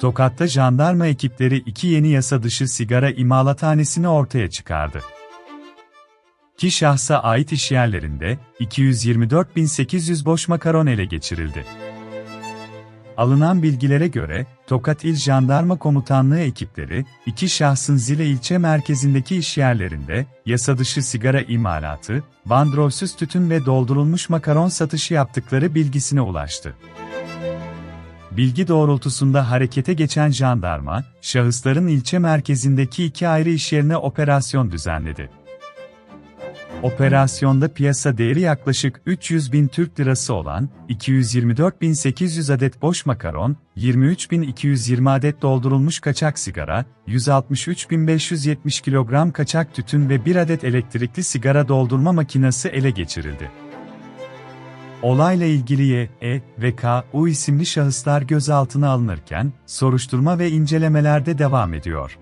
Tokat'ta jandarma ekipleri iki yeni yasa dışı sigara imalathanesini ortaya çıkardı. Ki şahsa ait işyerlerinde 224.800 boş makaron ele geçirildi. Alınan bilgilere göre, Tokat İl Jandarma Komutanlığı ekipleri, iki şahsın Zile ilçe merkezindeki işyerlerinde, yasa dışı sigara imalatı, bandrolsüz tütün ve doldurulmuş makaron satışı yaptıkları bilgisine ulaştı. Bilgi doğrultusunda harekete geçen jandarma, şahısların ilçe merkezindeki iki ayrı iş yerine operasyon düzenledi. Operasyonda piyasa değeri yaklaşık 300 bin Türk lirası olan 224.800 adet boş makaron, 23.220 adet doldurulmuş kaçak sigara, 163.570 kilogram kaçak tütün ve 1 adet elektrikli sigara doldurma makinesi ele geçirildi. Olayla ilgili Y, E ve K, U isimli şahıslar gözaltına alınırken, soruşturma ve incelemelerde devam ediyor.